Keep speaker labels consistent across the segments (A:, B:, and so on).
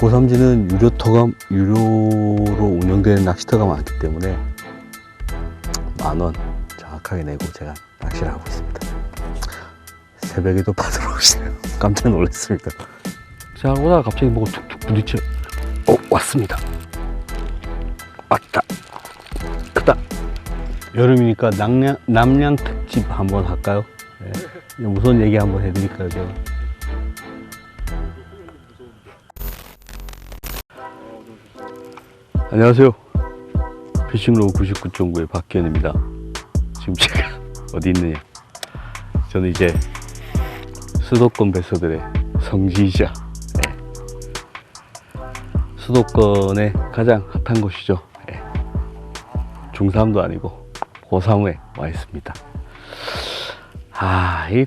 A: 고삼지는 유료터가 유료로 운영되는 낚시터가 많기 때문에 만원 정확하게 내고 제가 낚시를 하고 있습니다. 새벽에도 받으러 오시네요. 깜짝 놀랐습니다. 자 오다가 갑자기 뭐가 툭툭 부딪혀. 어 왔습니다. 왔다. 크다. 여름이니까 남양, 남양 특집 한번 할까요? 네. 무서운 얘기 한번 해드릴까요, 제가? 안녕하세요. 피싱로우 99.9의 박기현입니다. 지금 제가 어디 있느냐? 저는 이제 수도권 배서들의 성지이자 예. 수도권의 가장 핫한 곳이죠. 예. 중3도 아니고 고3에 와 있습니다. 아, 이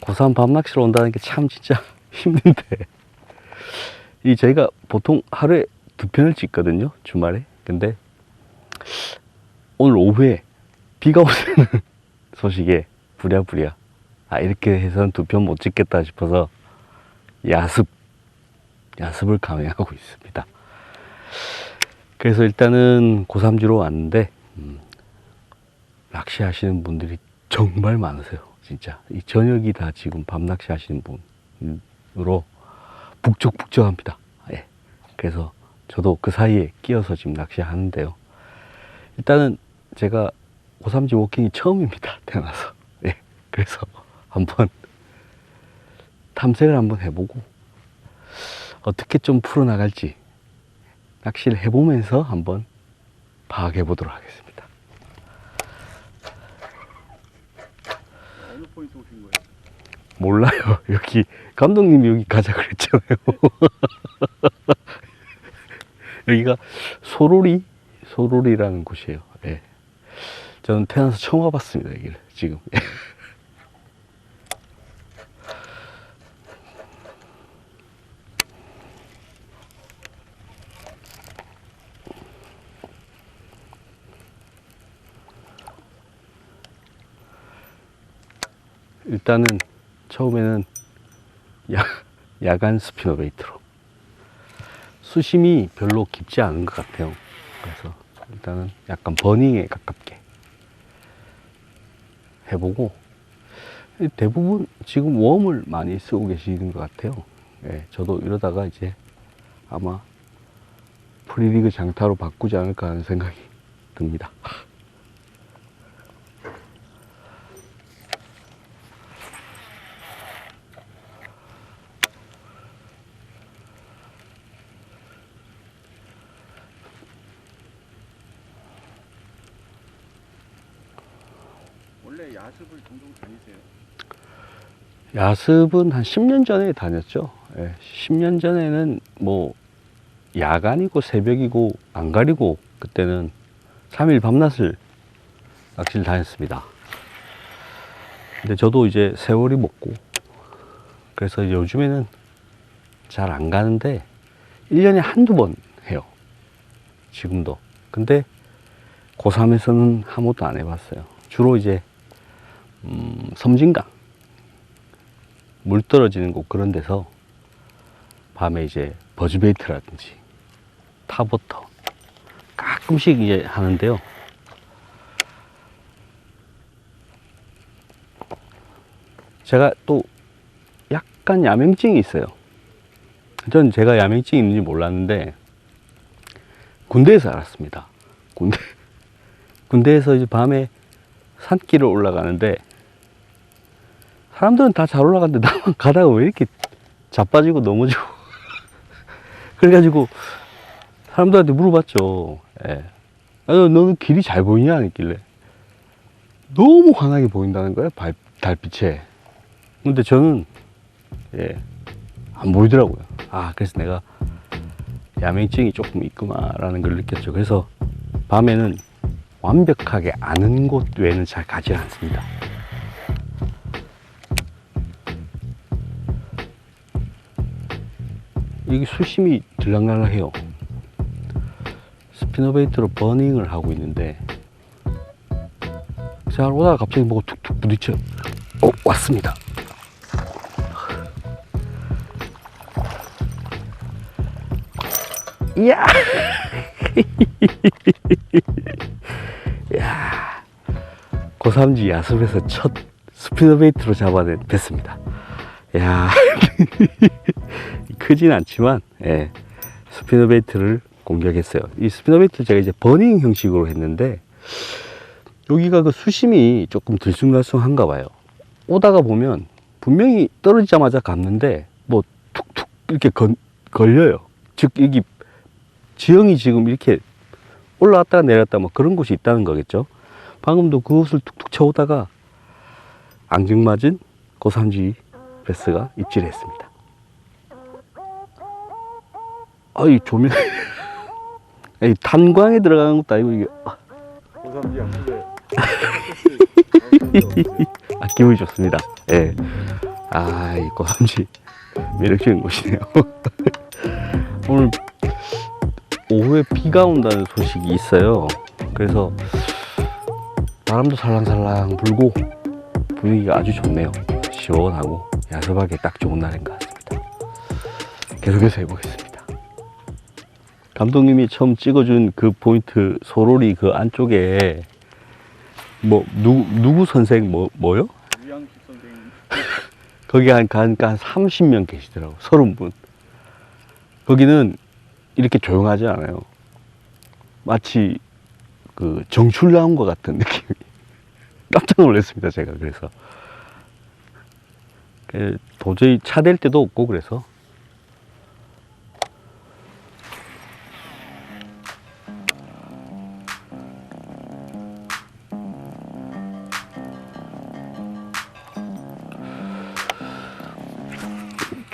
A: 고3 밤낚시로 온다는 게 참 진짜 힘든데. 이 저희가 보통 하루에 두 편을 찍거든요. 주말에. 근데 오늘 오후에 비가 오는 소식에 부랴부랴 아 이렇게 해서는 두 편 못 찍겠다 싶어서 야습 야습을 감행하고 있습니다. 그래서 일단은 고삼지로 왔는데 음, 낚시 하시는 분들이 정말 많으세요. 진짜 이 저녁이 다 지금 밤 낚시 하시는 분으로 북적북적합니다. 예. 그래서 저도 그 사이에 끼어서 지금 낚시하는데요. 일단은 제가 고삼지 워킹이 처음입니다. 태어나서. 예. 그래서 한번 탐색을 한번 해보고 어떻게 좀 풀어나갈지 낚시를 해보면서 한번 파악해 보도록 하겠습니다.
B: 어느 포인트 오신 거예요?
A: 몰라요. 여기 감독님이 여기 가자 그랬잖아요. 여기가 소로리 소로리라는 곳이에요. 예. 저는 태어나서 처음 와봤습니다. 여기를 지금. 일단은 처음에는 야, 야간 스피너 베이트로 수심이 별로 깊지 않은 것 같아요. 그래서 일단은 약간 버닝에 가깝게 해보고 대부분 지금 웜을 많이 쓰고 계시는 것 같아요. 예, 저도 이러다가 이제 아마 프리리그 장타로 바꾸지 않을까 하는 생각이 듭니다.
B: 원래 야습을 종종 다니세요?
A: 야습은 한 10년 전에 다녔죠. 예, 10년 전에는 뭐 야간이고 새벽이고 안 가리고 그때는 3일 밤낮을 낚시를 다녔습니다. 근데 저도 이제 세월이 먹고 그래서 요즘에는 잘 안 가는데 1년에 한두 번 해요. 지금도. 근데 고3에서는 한 번도 안 해봤어요. 주로 이제 음, 섬진강 물 떨어지는 곳 그런 데서 밤에 이제 버즈베이트라든지 타버터 가끔씩 이제 하는데요. 제가 또 약간 야맹증이 있어요. 전 제가 야맹증이 있는지 몰랐는데 군대에서 알았습니다. 군대 군대에서 이제 밤에 산길을 올라가는데 사람들은 다 잘 올라가는데 나만 가다가 왜 이렇게 자빠지고 넘어지고 그래가지고 사람들한테 물어봤죠. 예. 아, 너는 길이 잘 보이냐? 했길래 너무 환하게 보인다는 거예요. 발, 달빛에. 근데 저는 예, 안 보이더라고요. 아, 그래서 내가 야맹증이 조금 있구나라는 걸 느꼈죠. 그래서 밤에는 완벽하게 아는 곳 외에는 잘 가지 않습니다. 여기 수심이 들락날락해요. 스피너베이트로 버닝을 하고 있는데 잘 오다가 갑자기 뭐가 툭툭 부딪혀. 어, 왔습니다. 이야! 이야! 고삼지 야습에서 첫 스피너베이트로 잡아낸 뵀습니다. 이야! 크진 않지만, 예, 스피너 베이트를 공격했어요. 이 스피너 베이트 제가 이제 버닝 형식으로 했는데, 여기가 그 수심이 조금 들쑥날쑥한가 봐요. 오다가 보면 분명히 떨어지자마자 감는데 뭐 툭툭 이렇게 건, 걸려요. 즉 여기 지형이 지금 이렇게 올라왔다가 내렸다 뭐 그런 곳이 있다는 거겠죠. 방금도 그곳을 툭툭 쳐오다가 앙증맞은 고삼지 베스가 입질했습니다. 아이 조명 이 탄광에 들어가는 것도 아니고 이게 아, 기분이 좋습니다. 예. 아, 이 고삼지 매력적인 곳이네요. 오늘 오후에 비가 온다는 소식이 있어요. 그래서 바람도 살랑살랑 불고 분위기가 아주 좋네요. 시원하고 야습하기 딱 좋은 날인 것 같습니다. 계속해서 해보겠습니다. 감독님이 처음 찍어준 그 포인트 소로리 그 안쪽에 뭐 누, 누구 선생 뭐 뭐요?
B: 유양식 선생님
A: 거기 한, 한, 한 30명 계시더라고. 30분. 거기는 이렇게 조용하지 않아요. 마치 그 정출 나온 것 같은 느낌이. 깜짝 놀랐습니다, 제가. 그래서. 그 도저히 차댈 데도 없고, 그래서.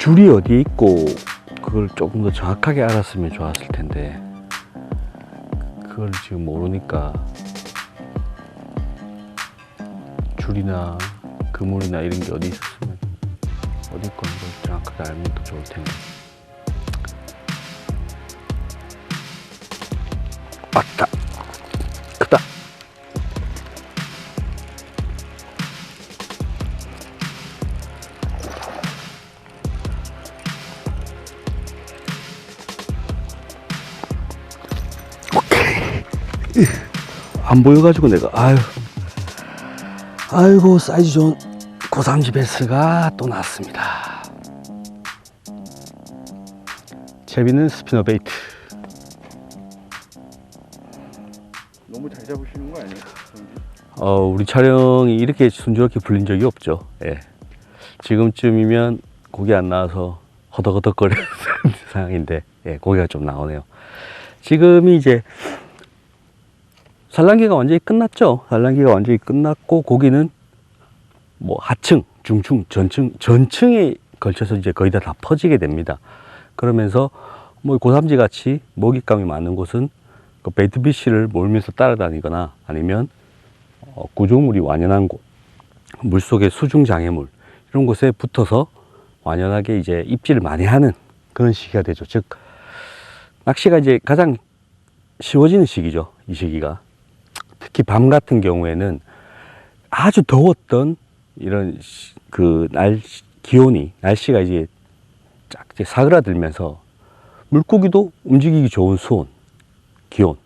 A: 줄이 어디에 있고, 그걸 조금 더 정확하게 알았으면 좋았을 텐데, 그걸 지금 모르니까, 줄이나 그물이나 이런 게 어디 있었으면, 어디 걸 정확하게 알면 더 좋을 텐데. 안 보여가지고 내가 아유 아이고 사이즈 좋은 고삼지 베스가 또 나왔습니다. 재미있는 스피너 베이트.
B: 너무 잘 잡으시는 거 아니에요?
A: 어, 우리 촬영이 이렇게 순조롭게 불린 적이 없죠. 예. 지금쯤이면 고기 안 나와서 허덕허덕거리는 상황인데 예, 고기가 좀 나오네요. 지금이 이제 산란기가 완전히 끝났죠. 산란기가 완전히 끝났고 고기는 뭐 하층, 중층, 전층, 전층에 걸쳐서 이제 거의 다, 다 퍼지게 됩니다. 그러면서 뭐 고삼지 같이 먹잇감이 많은 곳은 그 베이트피쉬를 몰면서 따라다니거나 아니면 어, 구조물이 완연한 곳, 물속의 수중 장애물 이런 곳에 붙어서 완연하게 이제 입질을 많이 하는 그런 시기가 되죠. 즉 낚시가 이제 가장 쉬워지는 시기죠. 이 시기가. 특히 밤 같은 경우에는 아주 더웠던 이런 시- 그 날, 기온이, 날씨가 이제 쫙 이제 사그라들면서 물고기도 움직이기 좋은 수온, 기온,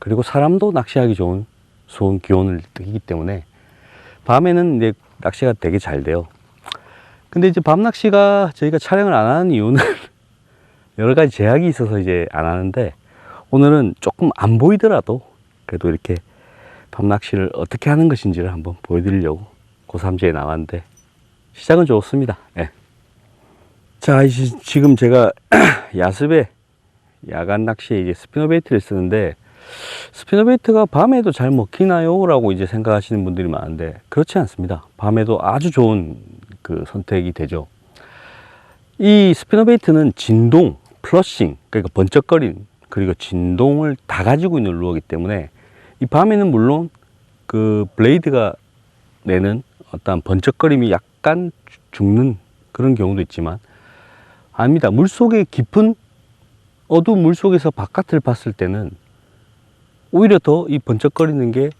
A: 그리고 사람도 낚시하기 좋은 수온, 기온을 뜨기 때문에 밤에는 이제 낚시가 되게 잘 돼요. 근데 이제 밤 낚시가 저희가 촬영을 안 하는 이유는 여러 가지 제약이 있어서 이제 안 하는데 오늘은 조금 안 보이더라도 그래도 이렇게 밤 낚시를 어떻게 하는 것인지를 한번 보여드리려고 고삼지에 나왔는데 시작은 좋습니다. 예. 자, 이제 지금 제가 야습에 야간 낚시에 이제 스피너 베이트를 쓰는데 스피너 베이트가 밤에도 잘 먹히나요? 라고 이제 생각하시는 분들이 많은데 그렇지 않습니다. 밤에도 아주 좋은 그 선택이 되죠. 이 스피너 베이트는 진동, 플러싱, 그러니까 번쩍거림, 그리고 진동을 다 가지고 있는 루어이기 때문에 이 밤에는 물론 그 블레이드가 내는 어떤 번쩍거림이 약간 죽- 죽는 그런 경우도 있지만 아닙니다. 물 속에 깊은 어두운 물 속에서 바깥을 봤을 때는 오히려 더 이 번쩍거리는 게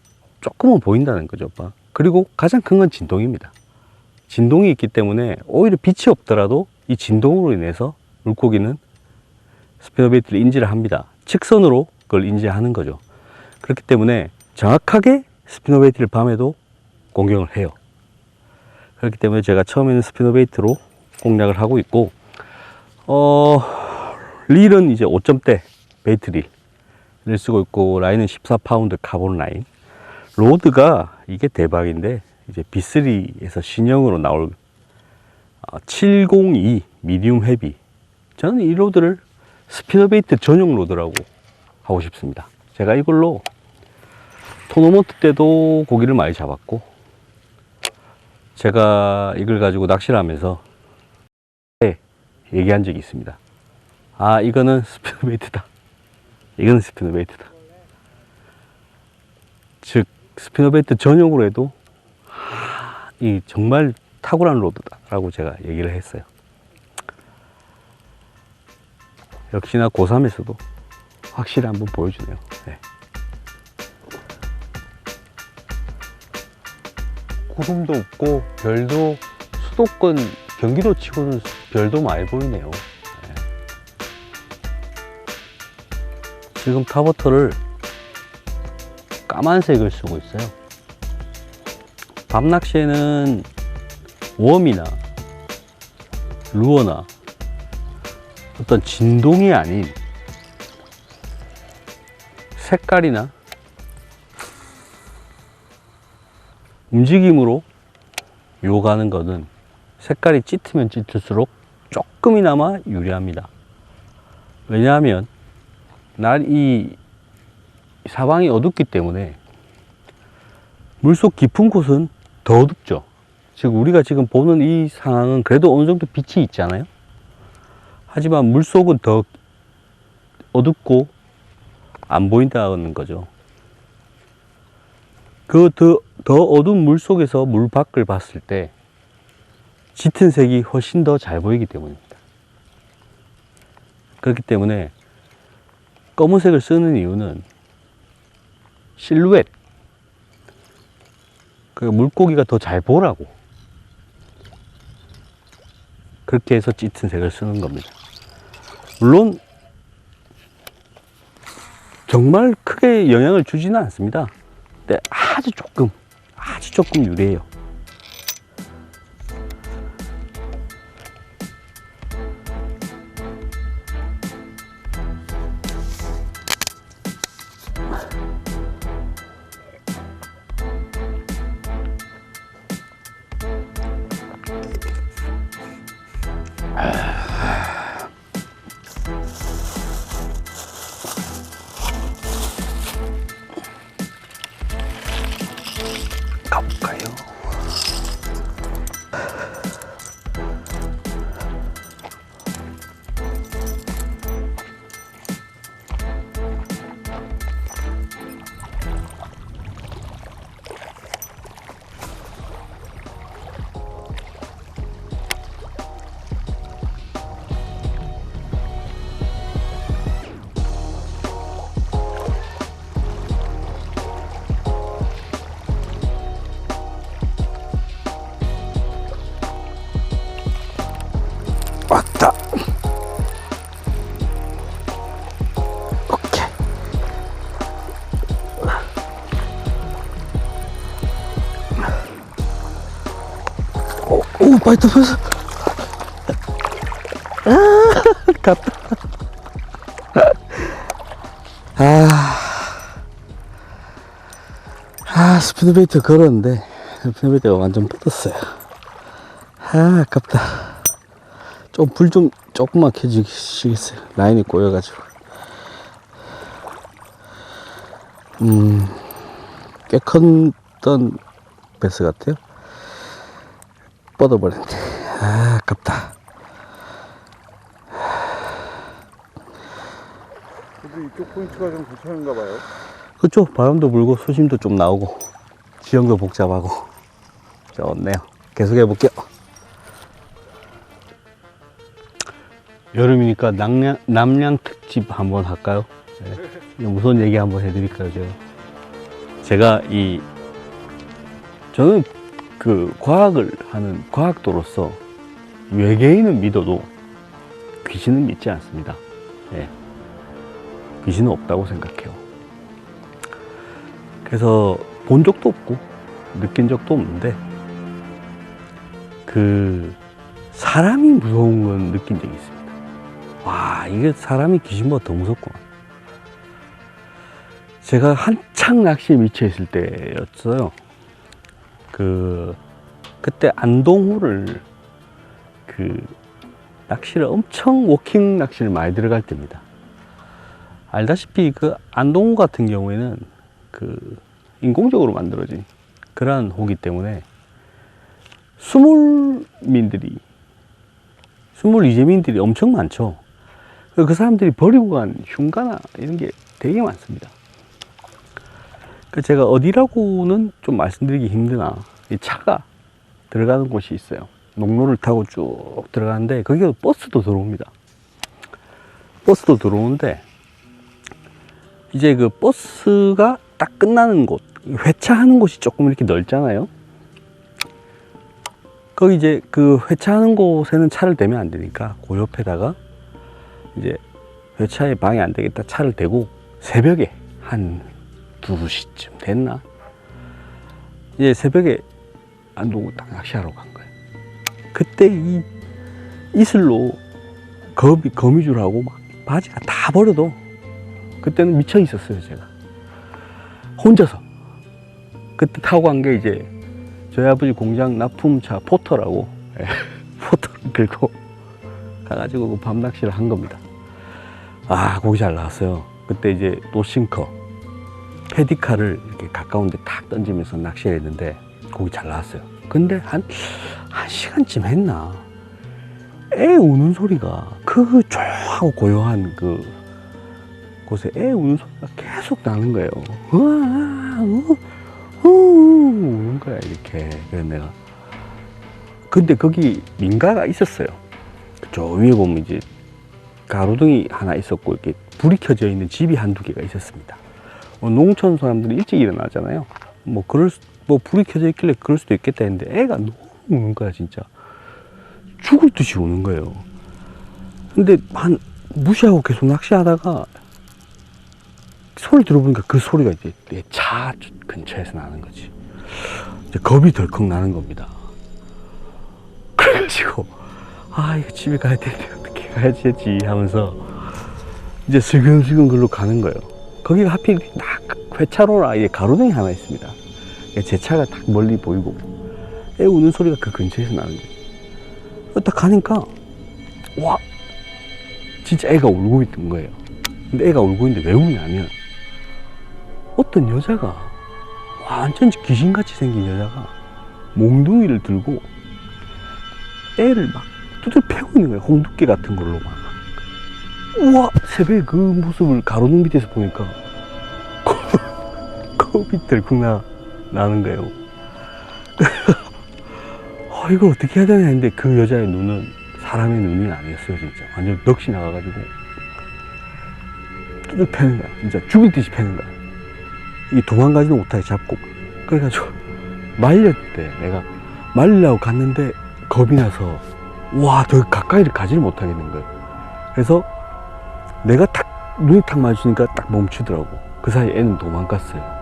A: 조금은 보인다는 거죠. 그리고 가장 큰 건 진동입니다. 진동이 있기 때문에 오히려 빛이 없더라도 이 진동으로 인해서 물고기는 스피너 베이트를 인지를 합니다. 측선으로 그걸 인지하는 거죠. 그렇기 때문에 정확하게 스피너 베이트를 밤에도 공격을 해요. 그렇기 때문에 제가 처음에는 스피너 베이트로 공략을 하고 있고, 어, 릴은 이제 5점대 베이트 릴을 쓰고 있고, 라인은 14파운드 카본 라인. 로드가 이게 대박인데, 이제 B3에서 신형으로 나올 702 미디움 헤비. 저는 이 로드를 스피너 베이트 전용 로드라고 하고 싶습니다. 제가 이걸로 토너먼트 때도 고기를 많이 잡았고, 제가 이걸 가지고 낚시를 하면서 네, 얘기한 적이 있습니다. 아, 이거는 스피너 베이트다. 이거는 스피너 베이트다. 즉, 스피너 베이트 전용으로 해도 하, 이 정말 탁월한 로드다 라고 제가 얘기를 했어요. 역시나 고3에서도 확실히 한번 보여주네요. 구름도 없고 별도 수도권 경기도 치고는 별도 많이 보이네요. 네. 지금 타버터를 까만색을 쓰고 있어요. 밤 낚시에는 웜이나 루어나 어떤 진동이 아닌 색깔이나 움직임으로 유혹하는 것은 색깔이 짙으면 짙을수록 조금이나마 유리합니다. 왜냐하면 날 이 사방이 어둡기 때문에 물속 깊은 곳은 더 어둡죠. 즉 우리가 지금 보는 이 상황은 그래도 어느 정도 빛이 있잖아요. 하지만 물속은 더 어둡고 안 보인다는 거죠. 그 더, 더 어두운 물 속에서 물 밖을 봤을 때 짙은 색이 훨씬 더 잘 보이기 때문입니다. 그렇기 때문에 검은색을 쓰는 이유는 실루엣, 그 물고기가 더 잘 보라고 그렇게 해서 짙은 색을 쓰는 겁니다. 물론 정말 크게 영향을 주지는 않습니다. 근데 아주 조금, 아주 조금 유리해요. 가 오, 파이터 파이터. 아, 갔다. 아, 아, 스피드베이트 걸었는데, 스피드베이트가 완전 뻗었어요. 아, 아깝다. 좀 불 좀 조금만 켜주시겠어요? 라인이 꼬여가지고. 음, 꽤 컸던 베스 같아요. 뻗어버렸네. 아, 아깝다.
B: 그래도 이쪽 포인트가 좀 괜찮은가 봐요.
A: 그쵸? 바람도 불고 수심도 좀 나오고 지형도 복잡하고 좋네요. 계속 해볼게요. 여름이니까 남양, 남양 특집 한번 할까요? 네. 무슨 얘기 한번 해드릴까요, 제가? 제가 이, 저는 그 과학을 하는 과학도로서 외계인은 믿어도 귀신은 믿지 않습니다. 예. 귀신은 없다고 생각해요. 그래서 본 적도 없고 느낀 적도 없는데 그 사람이 무서운 건 느낀 적이 있습니다. 와 이게 사람이 귀신보다 더 무섭구나. 제가 한창 낚시에 미쳐 있을 때였어요. 그 그때 안동호를 그 낚시를 엄청 워킹 낚시를 많이 들어갈 때입니다. 알다시피 그 안동호 같은 경우에는 그 인공적으로 만들어진 그러한 호기 때문에 수몰민들이 수몰 이재민들이 엄청 많죠. 그 사람들이 버리고 간 흉가나 이런 게 되게 많습니다. 그 제가 어디라고는 좀 말씀드리기 힘드나 이 차가 들어가는 곳이 있어요. 농로를 타고 쭉 들어가는데 거기가 버스도 들어옵니다. 버스도 들어오는데 이제 그 버스가 딱 끝나는 곳 회차하는 곳이 조금 이렇게 넓잖아요. 거기 이제 그 회차하는 곳에는 차를 대면 안 되니까 그 옆에다가 이제 회차에 방해 안 되겠다 차를 대고 새벽에 한 2시쯤 됐나? 이제 새벽에 안동을 딱 낚시하러 간 거예요. 그때 이 이슬로 거미, 거미줄하고 막 바지가 다 버려도 그때는 미쳐 있었어요, 제가. 혼자서. 그때 타고 간 게 이제 저희 아버지 공장 납품차 포터라고 예, 포터를 긁고 가가지고 그 밤낚시를 한 겁니다. 아, 고기 잘 나왔어요. 그때 이제 노싱커, 페디카를 이렇게 가까운 데 탁 던지면서 낚시를 했는데 고기 잘 나왔어요. 근데 한, 한 시간쯤 했나? 애 우는 소리가 그 조용하고 고요한 그 곳에 애 우는 소리가 계속 나는 거예요. 으아, 우, 우, 우는 거야, 이렇게. 그래서 내가. 근데 거기 민가가 있었어요. 저 위에 보면 이제 가로등이 하나 있었고, 이렇게 불이 켜져 있는 집이 한두 개가 있었습니다. 어, 농촌 사람들이 일찍 일어나잖아요. 뭐, 그럴, 수- 뭐, 불이 켜져 있길래 그럴 수도 있겠다 했는데, 애가 너무 우는 거야, 진짜. 죽을 듯이 우는 거예요. 근데 한, 무시하고 계속 낚시하다가, 소리 들어보니까 그 소리가 이제 내 차 근처에서 나는 거지. 겁이 덜컥 나는 겁니다. 그래가지고, 아, 이거 집에 가야 되는데 어떻게 가야지 하면서, 이제 슬금슬금 글로 가는 거예요. 거기가 하필 딱 회차로라 이게 가로등이 하나 있습니다. 제 차가 딱 멀리 보이고 애 우는 소리가 그 근처에서 나는 거예요. 딱 가니까 와 진짜 애가 울고 있던 거예요. 근데 애가 울고 있는데 왜 우냐면 어떤 여자가 완전 귀신같이 생긴 여자가 몽둥이를 들고 애를 막 두들 패고 있는 거예요. 홍두깨 같은 걸로 막. 우와 새벽에 그 모습을 가로등 밑에서 보니까 겁이 덜컥 나, 나는 거예요. 아, 이걸 어떻게 해야 되나 했는데 그 여자의 눈은 사람의 눈이 아니었어요 진짜. 완전 넋이 나가가지고. 뚜둑 패는 거야 진짜. 죽일 듯이 패는 거야. 이 도망가지도 못하게 잡고. 그래가지고 말렸대 내가. 말리려고 갔는데 겁이 나서 와 더 가까이를 가지를 못하겠는 거예요. 그래서 내가 탁 눈이 탁 마주치니까 딱 멈추더라고. 그 사이 애는 도망갔어요.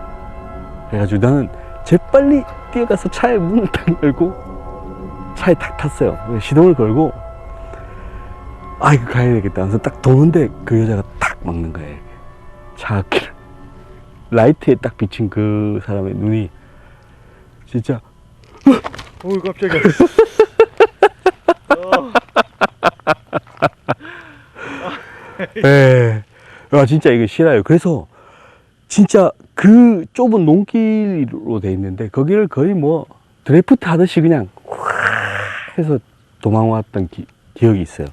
A: 그래가지고 나는 재빨리 뛰어가서 차에 문을 탁 열고 차에 탁 탔어요. 시동을 걸고 아 이거 가야 되겠다 하면서 딱 도는데 그 여자가 딱 막는 거예요. 차 앞길을. 라이트에 딱 비친 그 사람의 눈이 진짜
B: 어우 깜짝이야.
A: 예. 아, 진짜 이거 싫어요. 그래서 진짜 그 좁은 농길로 돼 있는데 거기를 거의 뭐 드래프트 하듯이 그냥 확 해서 도망왔던 기, 기억이 있어요.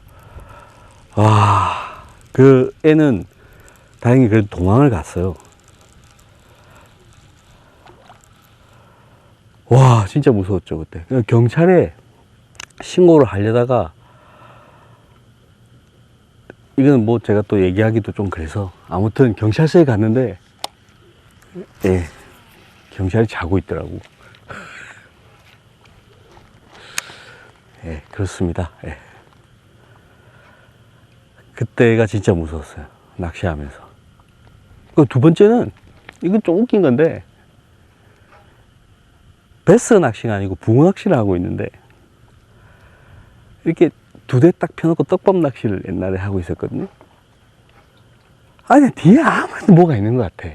A: 아, 그 애는 다행히 그래도 도망을 갔어요. 와, 진짜 무서웠죠, 그때. 경찰에 신고를 하려다가 이거는 뭐 제가 또 얘기하기도 좀 그래서 아무튼 경찰서에 갔는데 예 경찰이 자고 있더라고 예 그렇습니다 예. 그때가 진짜 무서웠어요. 낚시하면서. 그 두 번째는, 이건 좀 웃긴 건데, 베스 낚시가 아니고 붕어 낚시를 하고 있는데, 이렇게 두 대 딱 펴놓고 떡밥 낚시를 옛날에 하고 있었거든요. 아니, 뒤에 아무래도 뭐가 있는 것 같아.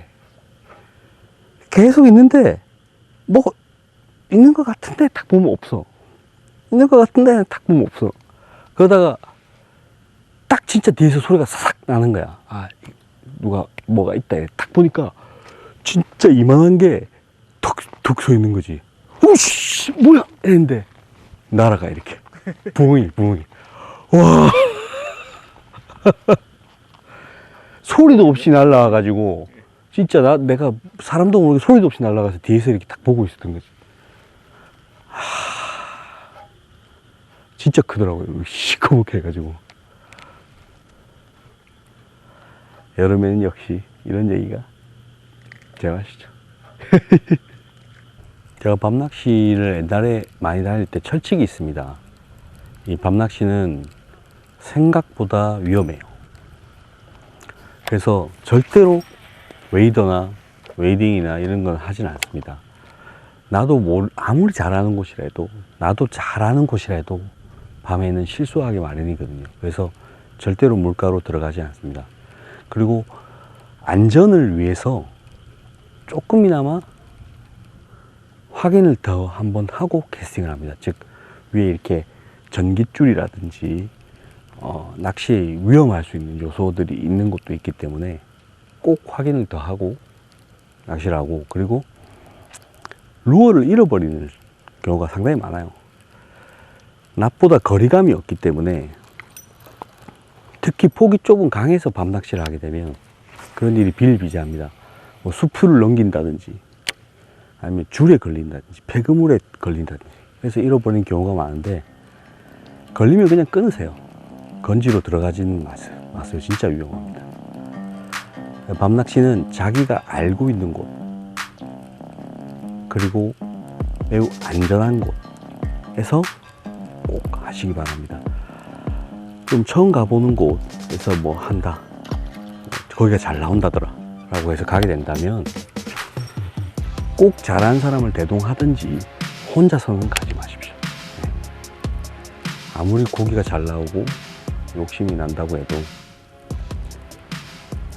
A: 계속 있는데, 뭐, 있는 것 같은데 딱 보면 없어. 있는 것 같은데 딱 보면 없어. 그러다가 딱 진짜 뒤에서 소리가 싹 나는 거야. 아, 누가 뭐가 있다. 딱 보니까 진짜 이만한 게 턱, 턱서 있는 거지. 오씨, 뭐야? 했는데 날아가, 이렇게. 붕이, 붕이. 와. 소리도 없이 날아와가지고 진짜 나, 내가 사람도 모르게 소리도 없이 날아가서 뒤에서 이렇게 딱 보고 있었던 거지. 하... 진짜 크더라고요. 시커멓게 해가지고. 여름에는 역시 이런 얘기가 제맛이죠. 제가 밤낚시를 옛날에 많이 다닐 때 철칙이 있습니다. 이 밤낚시는 생각보다 위험해요. 그래서 절대로 웨이더나 웨이딩이나 이런 건 하진 않습니다. 나도 뭘 아무리 잘하는 곳이라도 나도 잘하는 곳이라도 밤에는 실수하기 마련이거든요. 그래서 절대로 물가로 들어가지 않습니다. 그리고 안전을 위해서 조금이나마 확인을 더 한번 하고 캐스팅을 합니다. 즉 위에 이렇게 전깃줄이라든지 어, 낚시에 위험할 수 있는 요소들이 있는 곳도 있기 때문에 꼭 확인을 더 하고 낚시를 하고 그리고 루어를 잃어버리는 경우가 상당히 많아요. 낮보다 거리감이 없기 때문에 특히 폭이 좁은 강에서 밤낚시를 하게 되면 그런 일이 비일비재합니다. 뭐 수풀을 넘긴다든지 아니면 줄에 걸린다든지 폐그물에 걸린다든지 그래서 잃어버리는 경우가 많은데 걸리면 그냥 끊으세요. 건지로 들어가지는 마세요. 마세요. 진짜 위험합니다. 밤낚시는 자기가 알고 있는 곳 그리고 매우 안전한 곳에서 꼭 하시기 바랍니다. 좀 처음 가보는 곳에서 뭐 한다. 거기가 잘 나온다더라. 라고 해서 가게 된다면 꼭 잘하는 사람을 대동하든지 혼자서는 가지 마십시오. 네. 아무리 고기가 잘 나오고 욕심이 난다고 해도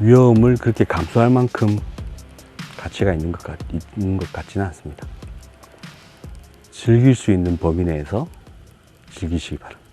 A: 위험을 그렇게 감수할 만큼 가치가 있는 것, 같, 있는 것 같지는 않습니다. 즐길 수 있는 범위 내에서 즐기시기 바랍니다.